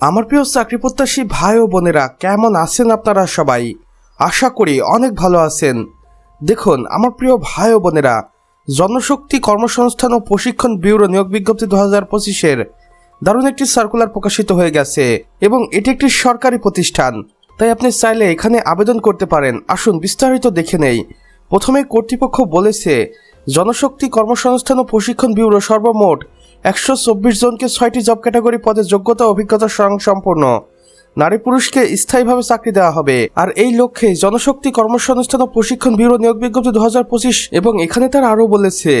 আমার প্রিয় চাকরি প্রত্যাশী ভাই ও বোনেরা, কেমন আছেন আপনারা সবাই? আশা করি অনেক ভালো আছেন। দেখুন, আমার প্রিয় ভাই ও বোনেরা, জনশক্তি কর্মসংস্থান ও প্রশিক্ষণ ব্যুরো নিয়োগ বিজ্ঞপ্তি দু হাজার পঁচিশের দারুণ একটি সার্কুলার প্রকাশিত হয়ে গেছে এবং এটি একটি সরকারি প্রতিষ্ঠান। তাই আপনি চাইলে এখানে আবেদন করতে পারেন। আসুন বিস্তারিত দেখে নেই। প্রথমে কর্তৃপক্ষ বলেছে, জনশক্তি কর্মসংস্থান ও প্রশিক্ষণ ব্যুরো সর্বমোট একশো চব্বিশ জনকে ছয়টি জব ক্যাটাগরি পদে যোগ্যতা, অভিজ্ঞতা সম্পন্ন নারী পুরুষকে স্থায়ীভাবে চাকরি দেওয়া হবে। আর এই লক্ষ্যে জনশক্তি কর্মসংস্থান ও প্রশিক্ষণ ব্যুরো নিয়োগ বিজ্ঞপ্তি দু হাজার পঁচিশ এবং এখানে তারা আরও বলেছে,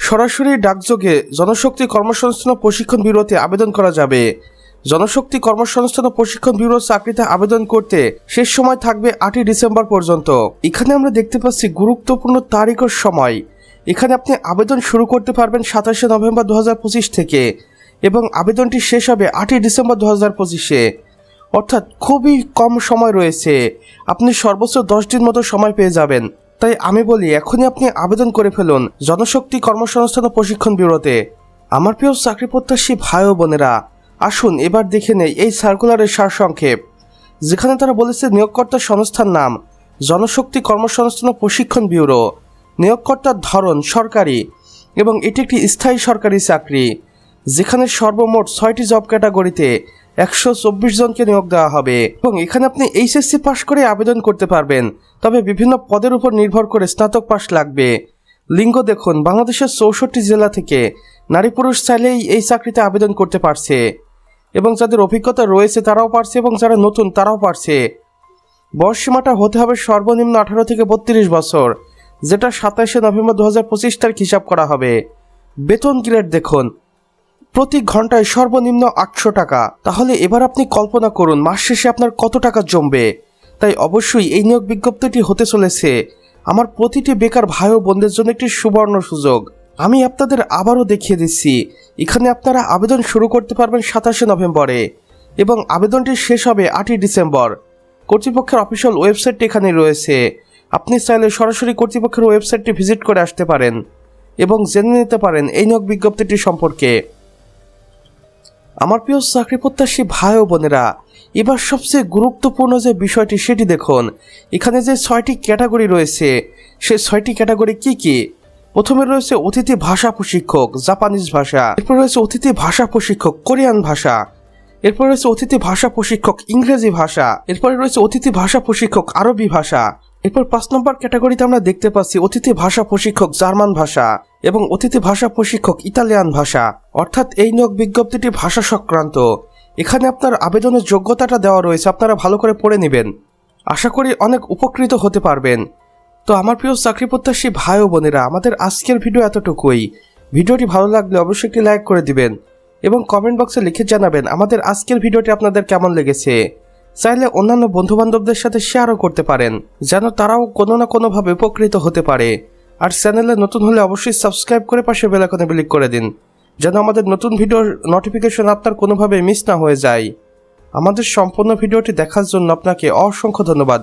সরাসরি ডাকযোগে জনশক্তি কর্মসংস্থান ও প্রশিক্ষণ ব্যুরোতে আবেদন করা যাবে। জনশক্তি কর্মসংস্থান ও প্রশিক্ষণ ব্যুরো চাকরিতে আবেদন করতে শেষ সময় থাকবে আটই ডিসেম্বর পর্যন্ত। এখানে আমরা দেখতে পাচ্ছি গুরুত্বপূর্ণ তারিখ ও সময়। এখানে আপনি আবেদন শুরু করতে পারবেন সাতাশে নভেম্বর দু হাজার পঁচিশ থেকে এবং আবেদনটি শেষ হবে আটই ডিসেম্বর দু হাজার পঁচিশে। অর্থাৎ খুবই কম সময় রয়েছে। আপনি সর্বোচ্চ দশ দিন মতো সময় পেয়ে যাবেন। তাই আমি বলি, এখনই আপনি আবেদন করে ফেলুন জনশক্তি কর্মসংস্থান ও প্রশিক্ষণ ব্যুরোতে। আমার প্রিয় চাকরি প্রত্যাশী ভাই ও বোনেরা, আসুন এবার দেখে নেই এই সার্কুলারের সারসংক্ষেপ। যেখানে তারা বলেছে নিয়োগকর্তার সংস্থার নাম, জনশক্তি কর্মসংস্থান ও প্রশিক্ষণ ব্যুরো। নিয়োগকর্তার ধরন সরকারি এবং এটি একটি স্থায়ী সরকারি চাকরি, যেখানে সর্বমোট ছয়টি জব ক্যাটাগরিতে একশো চব্বিশ জনকে নিয়োগ দেওয়া হবে এবং এখানে আপনি এইচএসসি পাশ করে আবেদন করতে পারবেন। তবে বিভিন্ন পদের উপর নির্ভর করে স্নাতক পাশ লাগবে। লিঙ্গ দেখুন, বাংলাদেশের চৌষট্টি জেলা থেকে নারী পুরুষ চাইলেই এই চাকরিতে আবেদন করতে পারছে এবং যাদের অভিজ্ঞতা রয়েছে তারাও পারছে এবং যারা নতুন তারাও পারছে। বয়স সীমাটা হতে হবে সর্বনিম্ন আঠারো থেকে বত্রিশ বছর। যেটা সাতাশে নভেম্বর দু হাজার পঁচিশ তারিখ হিসাব করা হবে। বেতন গ্রেড দেখুন। প্রতি ঘন্টায় সর্বনিম্ন আটশো টাকা। তাহলে এবার আপনি কল্পনা করুন, মাস শেষে আপনার কত টাকা জমবে। তাই অবশ্যই এই নিয়োগ বিজ্ঞপ্তিটি হতে চলেছে। আমার প্রতিটি বেকার ভাই ও বোনদের জন্য একটি সুবর্ণ সুযোগ। আমি আপনাদের আবারও দেখিয়ে দিচ্ছি, এখানে আপনারা আবেদন শুরু করতে পারবেন সাতাশে নভেম্বরে এবং আবেদনটি শেষ হবে আটই ডিসেম্বর। কর্তৃপক্ষের অফিসিয়াল ওয়েবসাইটটি এখানে রয়েছে। আপনি চাইলে সরাসরি কর্তৃপক্ষের ওয়েবসাইটটি ভিজিট করে আসতে পারেন এবং জেনে নিতে পারেন এই নিয়োগ বিজ্ঞপ্তিটি সম্পর্কে। আমার প্রিয় চাকরি প্রত্যাশী ভাই ও বোনেরা, এবার সবচেয়ে গুরুত্বপূর্ণ যে বিষয়টি সেটি দেখুন। এখানে যে ছয়টি ক্যাটাগরি রয়েছে, সে ছয়টি ক্যাটাগরি কি কি? প্রথমে রয়েছে অতিথি ভাষা প্রশিক্ষক, জাপানিজ ভাষা। এরপর রয়েছে অতিথি ভাষা প্রশিক্ষক, কোরিয়ান ভাষা। এরপর রয়েছে অতিথি ভাষা প্রশিক্ষক, ইংরেজি ভাষা। এরপরে রয়েছে অতিথি ভাষা প্রশিক্ষক, আরবি ভাষা। এরপর পাঁচ নম্বর ক্যাটাগরিতে আমরা দেখতে পাচ্ছি অতিথি ভাষা প্রশিক্ষক জার্মান ভাষা এবং অতিথি ভাষা প্রশিক্ষক ইতালিয়ান ভাষা। অর্থাৎ এই নিয়োগ বিজ্ঞপ্তিটি ভাষা সংক্রান্ত। এখানে আপনার আবেদনের যোগ্যতাটা দেওয়া রয়েছে, আপনারা ভালো করে পড়ে নেবেন। আশা করি অনেক উপকৃত হতে পারবেন। তো আমার প্রিয় চাকরি প্রত্যাশী ভাই ও বোনেরা, আমাদের আজকের ভিডিও এতটুকুই। ভিডিওটি ভালো লাগলে অবশ্যই একটি লাইক করে দিবেন এবং কমেন্ট বক্সে লিখে জানাবেন আমাদের আজকের ভিডিওটি আপনাদের কেমন লেগেছে। চাইলে অন্যান্য বন্ধুবান্ধবদের সাথে শেয়ারও করতে পারেন, যেন তারাও কোনো না কোনোভাবে উপকৃত হতে পারে। আর চ্যানেলে নতুন হলে অবশ্যই সাবস্ক্রাইব করে পাশে বেলাকনে ক্লিক করে দিন, যেন আমাদের নতুন ভিডিওর নোটিফিকেশন আপনার কোনোভাবে মিস না হয়ে যায়। আমাদের সম্পূর্ণ ভিডিওটি দেখার জন্য আপনাকে অসংখ্য ধন্যবাদ।